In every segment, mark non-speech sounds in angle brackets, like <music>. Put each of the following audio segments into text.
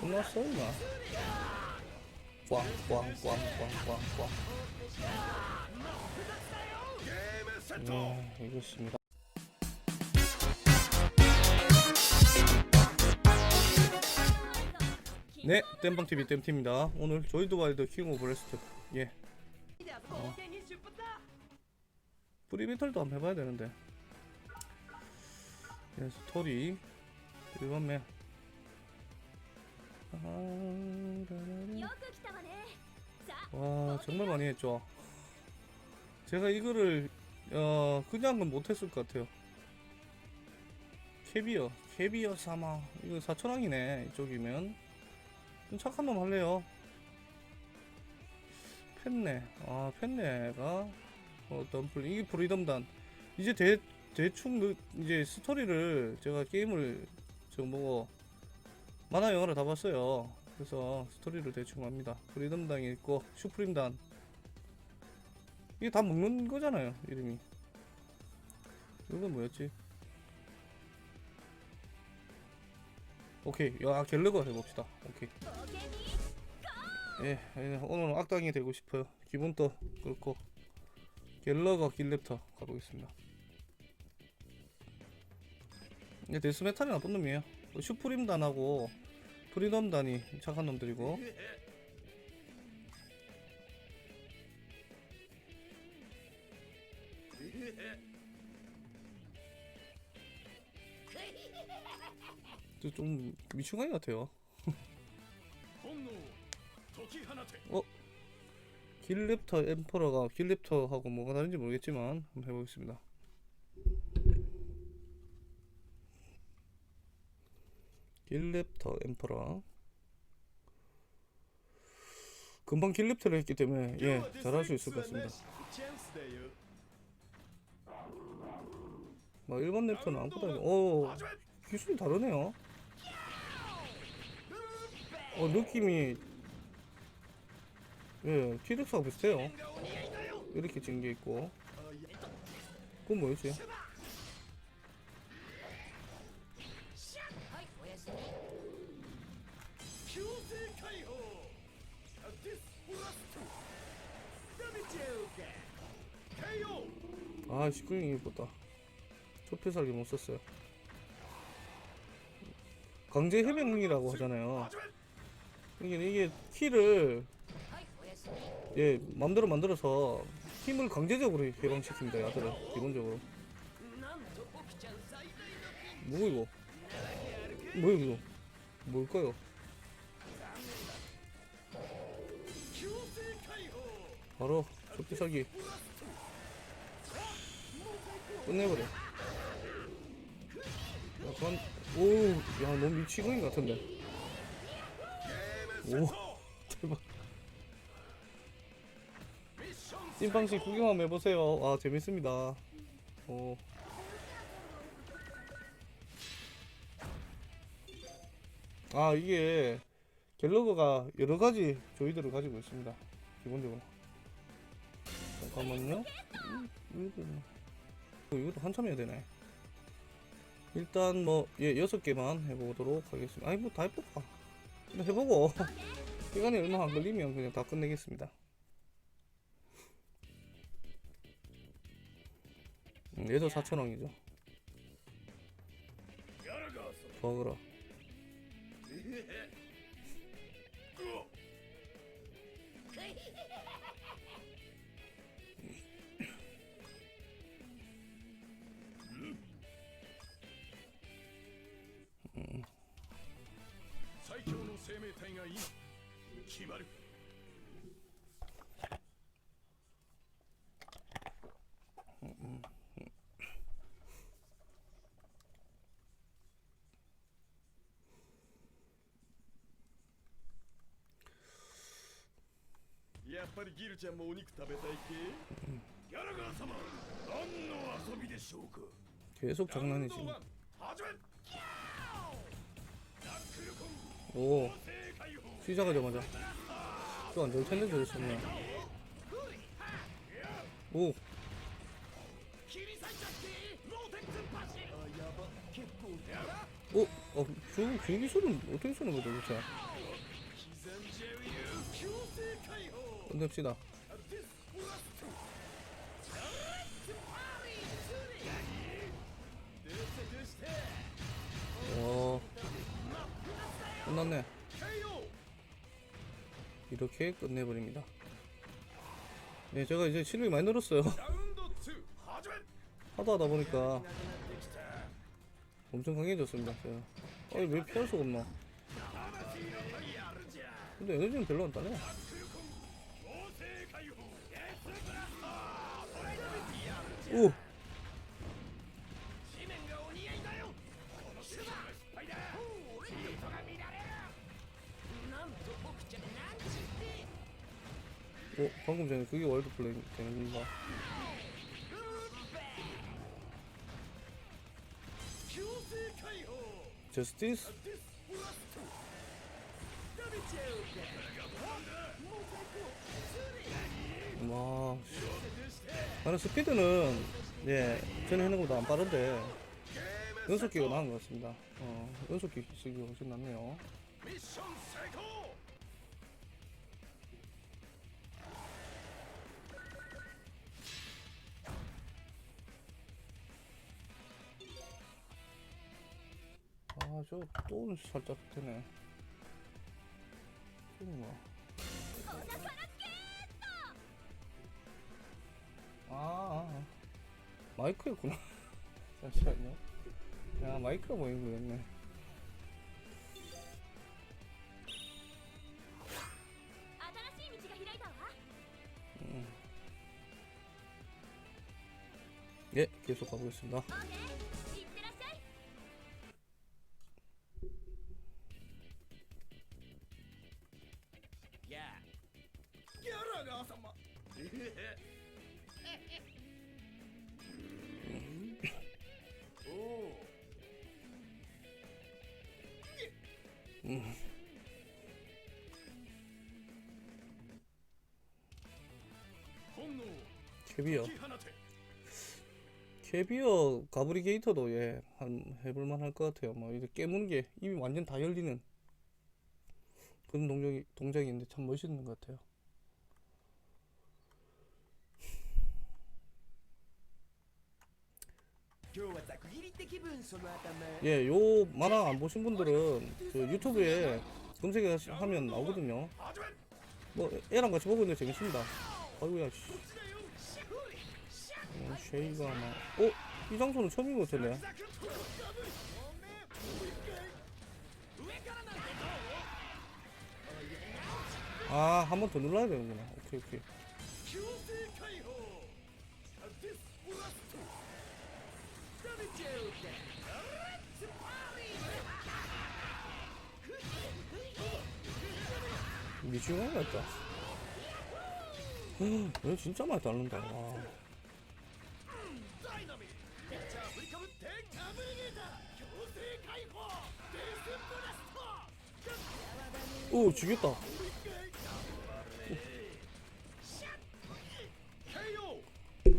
끝났어 임마. 꽝꽝꽝꽝꽝꽝. 음, 네 이것입니다. 네 땜방TV 땜팀입니다. 오늘 저희도 바이더 킹 오브 레스트. 예. 어. 프리비털도 한번 해봐야 되는데. 예 스토리. 1번맨 와 정말 많이 했죠. 제가 이거를 어 그냥은 못했을 것 같아요. 캐비어 캐비어 사마 이거 4천왕이네 이쪽이면. 좀 착한 놈 할래요. 펜네. 아 펜네가 어 덤플 이게 브리덤단. 이제 대, 대충 그 이제 스토리를 제가 게임을 지금 보고 만화 영화를 다 봤어요. 그래서 스토리를 대충 합니다. 프리덤당이 있고 슈프림단. 이게 다 먹는 거잖아요 이름이. 이건 뭐였지? 오케이. 야 아, 갤러거 해봅시다. 오케이. 예, 예 오늘은 악당이 되고 싶어요. 기분도 그렇고. 갤러거 길랩터 가보겠습니다. 예 데스메탈이 나쁜 놈이에요. 슈프림단하고 프리덤 다니 착한 놈들이고. 좀 미친광이 같아요. 어? 길랩터 엠퍼러가 길랩터하고 뭐가 다른지 모르겠지만 한번 해보겠습니다. 길렙터 엠퍼러. 금방 길렙터를 했기 때문에 예 잘할 수 있을 것 같습니다. 막 뭐, 일반 랩터는 아무것도 어, 기술이 다르네요. 어 느낌이. 예 티덱스하고 비슷해요. 이렇게 징계 있고. 그건 뭐였지? 아 19링이 이보다. 초피살기 못썼어요. 강제 해명이라고 하잖아요. 이게, 이게 키를 예 마음대로 만들어서 힘을 강제적으로 개방시킵니다 야들은 기본적으로. 뭐 이거? 뭐 이거? 뭘까요? 바로 초피살기. 끝내버려. 약간 오야 너무 미치광이 같은데. 네, 오 <laughs> 대박. 찐빵씨 구경 한번 해보세요. 아 재밌습니다. 오 아 이게 갤러그가 여러가지 조이들을 가지고 있습니다. 기본적으로. 잠깐만요. 음, 어, 이것도 한참 해야 되네. 일단 뭐예 여섯 개만 해보도록 하겠습니다. 아니 뭐다 해볼까? 해보고 <laughs> 시간이 얼마 안 걸리면 그냥 다 끝내겠습니다. 얘도 4천원이죠. 버그라 ぱりギルちゃんもお肉食べたい系ギャラガー様何の遊びでしょうか 계속 장난이지. ラウンドワン始めナックルコン 오, 強制解放 시작하자마자. 또 안 좋을 텐데, 저랬었네. 오, 切り裂いちゃってローテックパシあやば結構やば 어? 어, 저 비행기술은 어떻게 쓰는 거죠, 도대 끝냅시다. 오 어, 끝났네. 이렇게 끝내버립니다. 네 제가 이제 실력이 많이 늘었어요. <laughs> 하다 하다 보니까 엄청 강해졌습니다 제가. 아니 왜 피할 수가 없나. 근데 에너지는 별로 안 따네. 오, 어, 방금 전에 그게 월드 플레이 되는구나. 저스티스 와 나는 스피드는 예 전에 했는 것보다 안 빠른데 연속기가 나은 것 같습니다. 어, 연속기 쓰기 훨씬 낫네요. 아, 저또 살짝 되네. 좀 뭐. 아, 아. 아. 마이크였구나. <laughs> 잠시만요. 야, 마이크가 뭐인 거였네. 음. 예, 계속 가보겠습니다. 야, 야라가 <laughs> 캐비어 캐비어 가브리게이터도 예 한 해볼만 할 것 같아요. 뭐 이제 깨무는 게 이미 완전 다 열리는 그런 동작이, 동작이 있는데 참 멋있는 것 같아요. 예, 요 만화 안 보신 분들은 그 유튜브에 검색하면 나오거든요. 뭐 애랑 같이 보고 있는데 재밌습니다. 아이고야 씨. 어, 쉐이가 막. 어? 이 장소는 처음인 것 같은데. 아, 한 번 더 눌러야 되는구나. 오케이, 오케이. 미치광이 같다. 얘 진짜 많이 다른다. 와. 아. 오, 죽였다.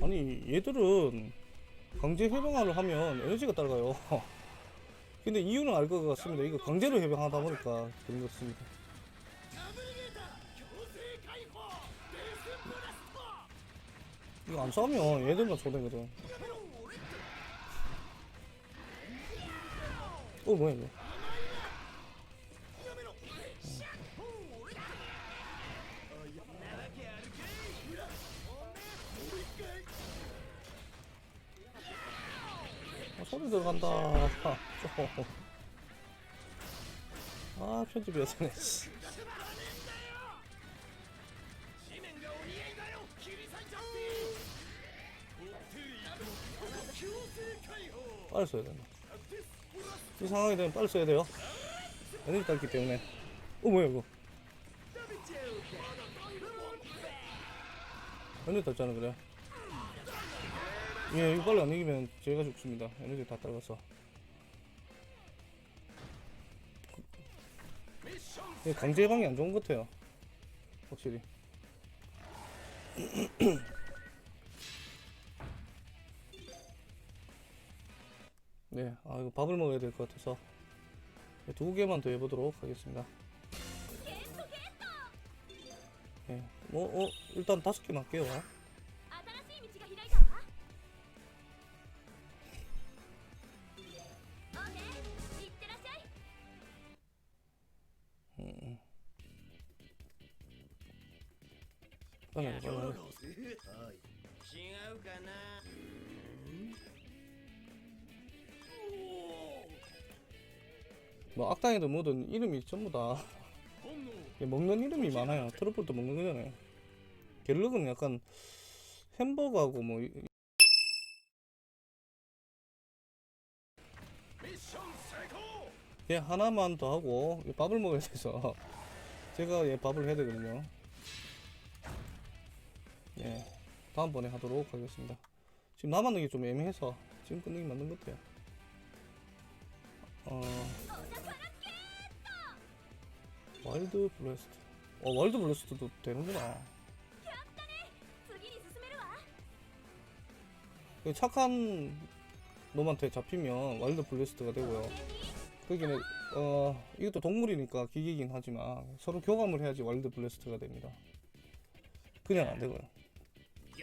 아니, 얘들은 강제 해병안을 하면 에너지가 따라가요. <laughs> 근데 이유는 알 것 같습니다. 이거 강제로 해병하다 보니까 그런 것 같습니다. 이거 안 싸우면 얘들만 초대거든. 어, 뭐야, 이거. 손이 들어간다. 아, 아 편집이 여전해. 빨리 써야 된다. 이 상황이 되면 빨리 써야 돼요. 에너지 기 때문에. 어, 뭐야, 이거. 에너지 잖아 그래. 예, 이거 빨리 안 이기면 제가 죽습니다. 에너지 다 떨어서. 예, 강제 방이 안 좋은 것 같아요. 확실히. <clears throat> 네, 아 이거 밥을 먹어야 될 것 같아서 네, 두 개만 더 해보도록 하겠습니다. 네, 뭐 어, 일단 다섯 개만 할게요. 빨리, 빨리, 빨리. はい違うかな 뭐 악당이든 뭐든 이름이 전부 다 예, 먹는 이름이 많아요. 트러플도 먹는 거잖아요. 갤럭은 약간 햄버거하고 뭐 이- ミッション成功 얘 하나만 더 하고 이 밥을 먹어야 돼서 제가 얘 밥을 해야 되거든요. 예, 다음번에 하도록 하겠습니다. 지금 남았는 게 좀 애매해서 지금 끝내기 맞는 것 같아요. 어... 와일드 블레스트. 어, 와일드 블레스트도 되는구나. 그 착한 놈한테 잡히면 와일드 블레스트가 되고요. 그게 어 이것도 동물이니까 기계긴 하지만 서로 교감을 해야지 와일드 블레스트가 됩니다. 그냥 안 되고요. ギ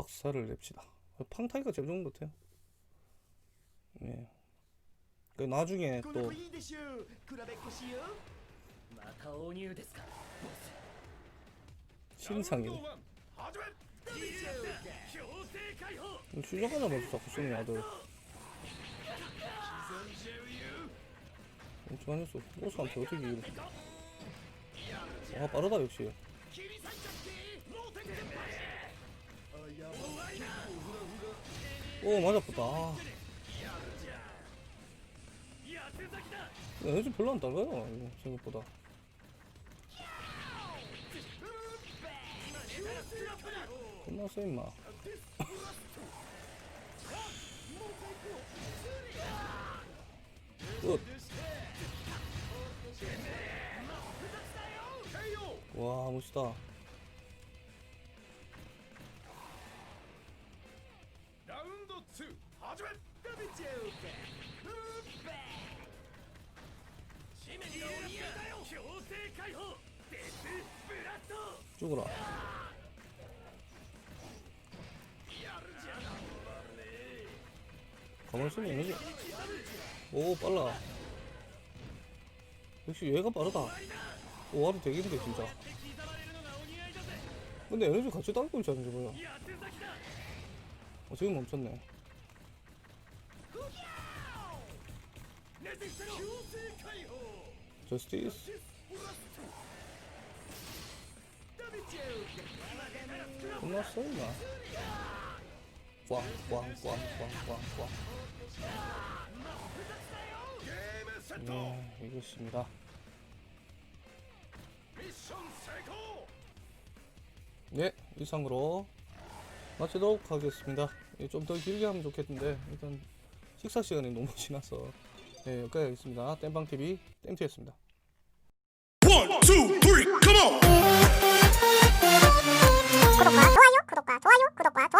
박사를 냅시다. 팡타이가 제일 좋은 것 같아요. 예. 그 나중에 또 신상이네. 휴적하자마자 자꾸 쏘는 아들. 엄청 안했어. 보스한테 어떻게 이래. 아 빠르다 역시. 오 맞아프다. 야, 요즘 별로 안 달라요 생각보다. 끝났어 임마. 끝. 와, 멋있다. 2始め食べちゃおうか締めておみやだよ強制解放デスブラスト 죽어라. やるじゃな 가만히 있으면 에너지. 오 빨라. 역시 얘가 빠르다. 오 와도 되겠는데 진짜. 刻まれるのがお似合いだぜ 근데 에너지 같이 달고 있잖아 저거야. や手先だ 어, 지금 멈췄네. 저스티스 끝났어 임마 꽝꽝꽝꽝꽝꽝 네 이겼습니다 네 이상으로 마치도록 하겠습니다. 좀 더 길게 하면 좋겠는데 일단 식사 시간이 너무 <laughs> 지나서. 네, 여기까지 있습니다. 땜빵TV 땜트였습니다. 1, 2, 3, come on! 구독과 좋아요, 구독과 좋아요, 구독과 좋아요.